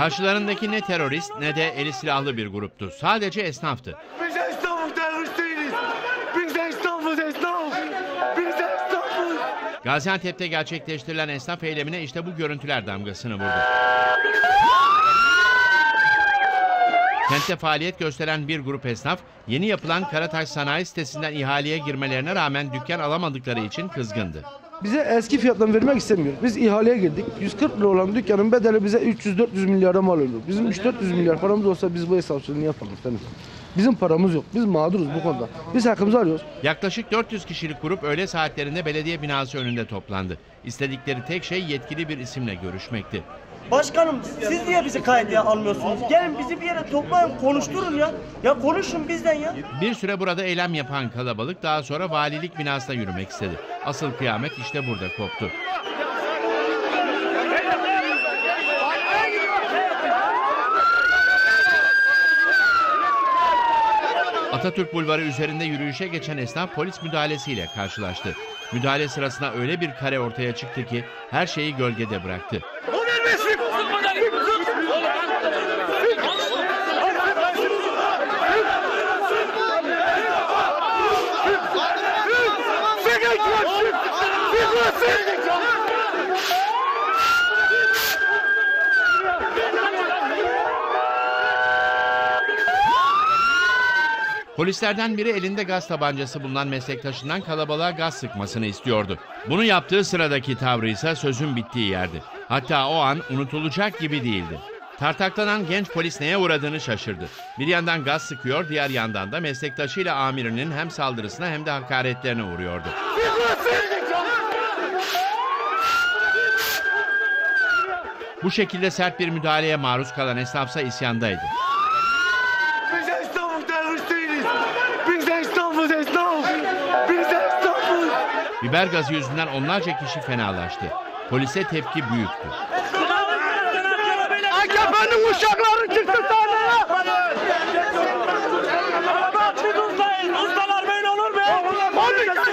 Karşılarındaki ne terörist ne de eli silahlı bir gruptu. Sadece esnaftı. Biz esnafız terörist değiliz. Biz esnafız esnaf. Biz esnafız. Gaziantep'te gerçekleştirilen esnaf eylemine işte bu görüntüler damgasını vurdu. Kentte faaliyet gösteren bir grup esnaf, yeni yapılan Karataş Sanayi sitesinden ihaleye girmelerine rağmen dükkan alamadıkları için kızgındı. Bize eski fiyattan vermek istemiyor. Biz ihaleye girdik. 140 lira olan dükkanın bedeli bize 300-400 milyara mal oluyor. Bizim 3-400 milyar paramız olsa biz bu hesapçılığını yapalım efendim. Bizim paramız yok. Biz mağduruz bu konuda. Biz hakkımızı arıyoruz. Yaklaşık 400 kişilik grup öğle saatlerinde belediye binası önünde toplandı. İstedikleri tek şey yetkili bir isimle görüşmekti. Başkanım siz niye bizi kaydıya almıyorsunuz? Gelin bizi bir yere toplayın konuşturun ya. Ya konuşun bizden ya. Bir süre burada eylem yapan kalabalık daha sonra valilik binasına yürümek istedi. Asıl kıyamet işte burada koptu. Atatürk Bulvarı üzerinde yürüyüşe geçen esnaf polis müdahalesiyle karşılaştı. Müdahale sırasında öyle bir kare ortaya çıktı ki her şeyi gölgede bıraktı. Polislerden biri elinde gaz tabancası bulunan meslektaşından kalabalığa gaz sıkmasını istiyordu. Bunu yaptığı sıradaki tavrı ise sözün bittiği yerdi. Hatta o an unutulacak gibi değildi. Tartaklanan genç polis neye uğradığını şaşırdı. Bir yandan gaz sıkıyor, diğer yandan da meslektaşıyla amirinin hem saldırısına hem de hakaretlerine uğruyordu. Bu şekilde sert bir müdahaleye maruz kalan esnafsa isyandaydı. Biz esnafız terörist değiliz. Biz esnafız esnaf. Biz esnafız. Biber gazı yüzünden onlarca kişi fenalaştı. Polise tepki büyüktü. AKP'nin uşakları çıktı sahneye. Bak biz ustayız. Ustalar böyle olur mu? 12